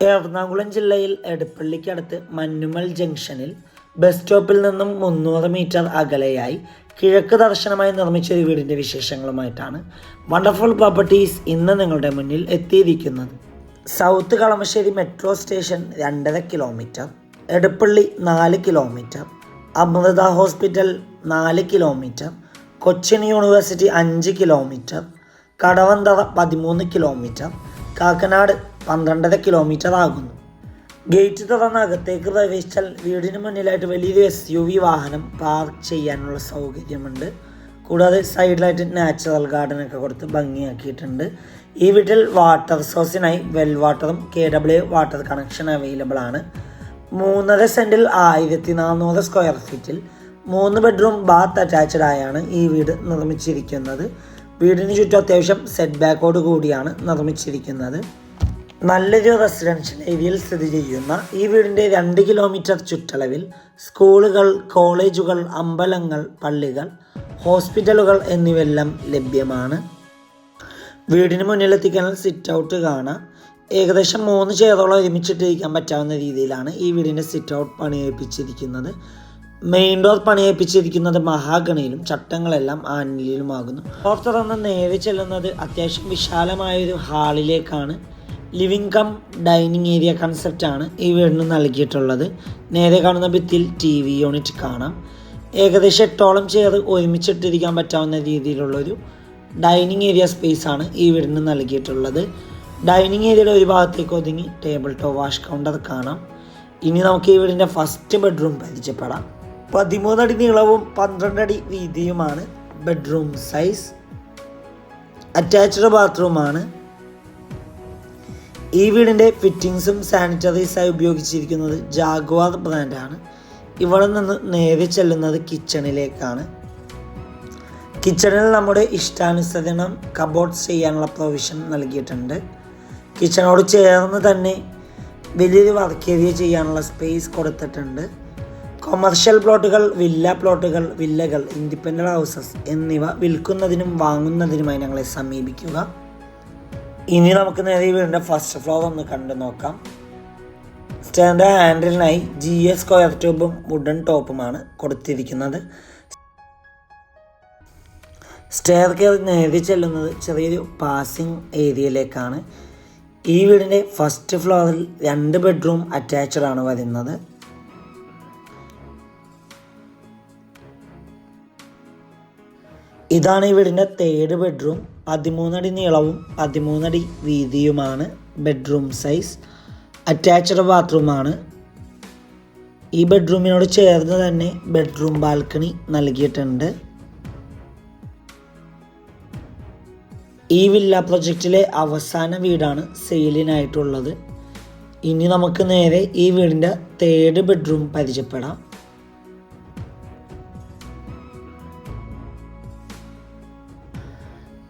എറണാകുളം ജില്ലയിൽ എടപ്പള്ളിക്കടുത്ത് മഞ്ഞുമൽ ജംഗ്ഷനിൽ ബസ് സ്റ്റോപ്പിൽ നിന്നും മുന്നൂറ് മീറ്റർ അകലെയായി കിഴക്ക് ദർശനമായി നിർമ്മിച്ച ഒരു വീടിന്റെ വിശേഷങ്ങളുമായിട്ടാണ് വണ്ടർഫുൾ പ്രോപ്പർട്ടീസ് ഇന്ന് നിങ്ങളുടെ മുന്നിൽ എത്തിയിരിക്കുന്നത്. സൗത്ത് കളമശ്ശേരി മെട്രോ സ്റ്റേഷൻ രണ്ടര കിലോമീറ്റർ എടപ്പള്ളി നാല് കിലോമീറ്റർ അമൃത ഹോസ്പിറ്റൽ നാല് കിലോമീറ്റർ കൊച്ചിൻ യൂണിവേഴ്സിറ്റി അഞ്ച് കിലോമീറ്റർ കടവന്തറ പതിമൂന്ന് കിലോമീറ്റർ കാക്കനാട് പന്ത്രണ്ടര കിലോമീറ്റർ ആകുന്നു. ഗേറ്റ് തുറന്ന് അകത്തേക്ക് പ്രവേശിച്ചാൽ വീടിന് മുന്നിലായിട്ട് വലിയൊരു എസ് യു വി വാഹനം പാർക്ക് ചെയ്യാനുള്ള സൗകര്യമുണ്ട്. കൂടാതെ സൈഡിലായിട്ട് നാച്ചുറൽ ഗാർഡൻ ഒക്കെ കൊടുത്ത് ഭംഗിയാക്കിയിട്ടുണ്ട്. ഈ വീട്ടിൽ വാട്ടർ സോഴ്സിനായി വെൽ വാട്ടറും K W water connection available ആണ്. മൂന്നര സെന്റിൽ ആയിരത്തി നാനൂറ് സ്ക്വയർ ഫീറ്റിൽ മൂന്ന് ബെഡ്റൂം ബാത്ത് അറ്റാച്ച്ഡ് ആയാണ് ഈ വീട് നിർമ്മിച്ചിരിക്കുന്നത്. വീടിന് ചുറ്റും അത്യാവശ്യം സെറ്റ് ബാക്കോട് കൂടിയാണ് നിർമ്മിച്ചിരിക്കുന്നത്. നല്ലൊരു റെസിഡൻഷ്യൽ ഏരിയയിൽ സ്ഥിതി ചെയ്യുന്ന ഈ വീടിന്റെ രണ്ട് കിലോമീറ്റർ ചുറ്റളവിൽ സ്കൂളുകൾ കോളേജുകൾ അമ്പലങ്ങൾ പള്ളികൾ ഹോസ്പിറ്റലുകൾ എന്നിവയെല്ലാം ലഭ്യമാണ്. വീടിന് മുന്നിലെത്തിക്കാൻ സിറ്റ് ഔട്ട് കാണാം. ഏകദേശം മൂന്ന് ചെയറോളം ഒരുമിച്ചിട്ടിരിക്കാൻ പറ്റാവുന്ന രീതിയിലാണ് ഈ വീടിന്റെ സിറ്റ് ഔട്ട് പണിയേൽപ്പിച്ചിരിക്കുന്നത്. മെയിൻ ഡോർ പണിയേൽപ്പിച്ചിരിക്കുന്നത് മഹാഗണിയിലും ചട്ടങ്ങളെല്ലാം ആനിലുമാകുന്നു ഡോർ തുറന്ന് നേരെ ചെല്ലുന്നത് അത്യാവശ്യം വിശാലമായൊരു ഹാളിലേക്കാണ് ലിവിംഗ് കം ഡൈനിങ് ഏരിയ കൺസെപ്റ്റാണ് ഈ വീടിന് നൽകിയിട്ടുള്ളത്. നേരെ കാണുന്ന ഭിത്തിയിൽ ടി വി യൂണിറ്റ് കാണാം. ഏകദേശം എട്ടോളം ചെയർ ഒരുമിച്ചിട്ടിരിക്കാൻ പറ്റാവുന്ന രീതിയിലുള്ളൊരു ഡൈനിങ് ഏരിയ സ്പേസ് ആണ് ഈ വീടിന് നൽകിയിട്ടുള്ളത്. ഡൈനിങ് ഏരിയയുടെ ഒരു ഭാഗത്തേക്ക് ഒതുങ്ങി ടേബിൾ ടോ വാഷ് കൗണ്ടർ കാണാം. ഇനി നമുക്ക് ഈ വീടിന്റെ ഫസ്റ്റ് ബെഡ്റൂം പരിചയപ്പെടാം. പതിമൂന്നടി നീളവും പന്ത്രണ്ടടി വീതിയുമാണ് ബെഡ്റൂം സൈസ് അറ്റാച്ച്ഡ് ബാത്റൂമാണ് ഈ വീടിന്റെ ഫിറ്റിങ്സും സാനിറ്ററീസായി ഉപയോഗിച്ചിരിക്കുന്നത് ജാഗ്വാർ ബ്രാൻഡാണ് ഇവിടെ നിന്ന് നേരെ ചെല്ലുന്നത് കിച്ചണിലേക്കാണ് കിച്ചണിൽ നമ്മുടെ ഇഷ്ടാനുസരണം കബോർഡ് ചെയ്യാനുള്ള പ്രൊവിഷൻ നൽകിയിട്ടുണ്ട്. കിച്ചണോട് ചേർന്ന് തന്നെ വലിയൊരു വർക്ക് ഏരിയ ചെയ്യാനുള്ള സ്പേസ് കൊടുത്തിട്ടുണ്ട്. കൊമേർഷ്യൽ പ്ലോട്ടുകൾ വില്ല പ്ലോട്ടുകൾ വില്ലകൾ ഇൻഡിപെൻഡന്റ് ഹൗസസ് എന്നിവ വിൽക്കുന്നതിനും വാങ്ങുന്നതിനുമായി ഞങ്ങളെ സമീപിക്കുക. ഇനി നമുക്ക് നേരെ വീടിന്റെ ഫസ്റ്റ് ഫ്ലോർ ഒന്ന് കണ്ടു നോക്കാം. സ്റ്റാൻഡ് ഹാൻഡിലിനായി ജി എസ് സ്ക്വയർ ട്യൂബും വുഡൻ ടോപ്പുമാണ് കൊടുത്തിരിക്കുന്നത്. സ്റ്റെയർ കെയർ നേരെ ചെല്ലുന്നത് ചെറിയൊരു പാസിംഗ് ഏരിയയിലേക്കാണ് ഈ വീടിന്റെ ഫസ്റ്റ് ഫ്ലോറിൽ രണ്ട് ബെഡ്റൂം അറ്റാച്ച്ഡ് ആണ് വരുന്നത്. ഇതാണ് വീടിന്റെ തേർഡ് ബെഡ്റൂം പതിമൂന്നടി നീളവും പതിമൂന്നടി വീതിയുമാണ്. ബെഡ്റൂം സൈസ് അറ്റാച്ച്ഡ് ബാത്റൂമാണ് ഈ ബെഡ്റൂമിനോട് ചേർന്ന് തന്നെ ബെഡ്റൂം ബാൽക്കണി നൽകിയിട്ടുണ്ട്. ഈ വില്ല പ്രൊജക്റ്റിലെ അവസാന വീടാണ് സെയിലിനായിട്ടുള്ളത്. ഇനി നമുക്ക് നേരെ ഈ വീടിന്റെ തേർഡ് ബെഡ്റൂം പരിചയപ്പെടാം.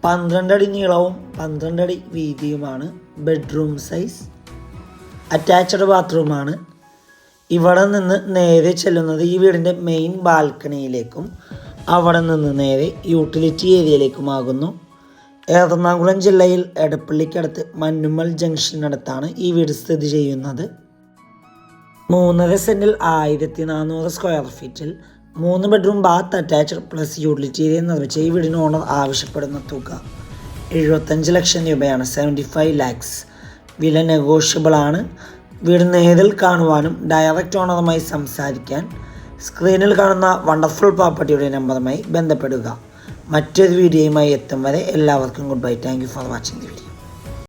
പന്ത്രണ്ടടി നീളവും പന്ത്രണ്ട് അടി വീതിയുമാണ് ബെഡ്റൂം സൈസ്. അറ്റാച്ച്ഡ് ബാത്റൂമാണ്. ഇവിടെ നിന്ന് നേരെ ചെല്ലുന്നത് ഈ വീടിന്റെ മെയിൻ ബാൽക്കണിയിലേക്കും അവിടെ നിന്ന് നേരെ യൂട്ടിലിറ്റി ഏരിയയിലേക്കുമാകുന്നു. എറണാകുളം ജില്ലയിൽ എടപ്പള്ളിക്കടുത്ത് മന്നുമൽ ജംഗ്ഷനടുത്താണ് ഈ വീട് സ്ഥിതി ചെയ്യുന്നത്. മൂന്നര സെന്റിൽ ആയിരത്തി നാനൂറ് സ്ക്വയർ ഫീറ്റിൽ മൂന്ന് bedroom bath attached plus utility area നിർമ്മിച്ച ഈ വീടിന് ഓണർ ആവശ്യപ്പെടുന്ന തുക എഴുപത്തഞ്ച് ലക്ഷം രൂപയാണ്. സെവന്റി ഫൈവ് ലാക്സ് വില നെഗോഷ്യബിൾ ആണ്. വീട് നേരിൽ കാണുവാനും ഡയറക്റ്റ് ഓണറുമായി സംസാരിക്കാൻ സ്ക്രീനിൽ കാണുന്ന വണ്ടർഫുൾ പ്രോപ്പർട്ടിയുടെ നമ്പറുമായി ബന്ധപ്പെടുക. മറ്റൊരു വീഡിയോയുമായി എത്തും വരെ എല്ലാവർക്കും goodbye thank you for watching the video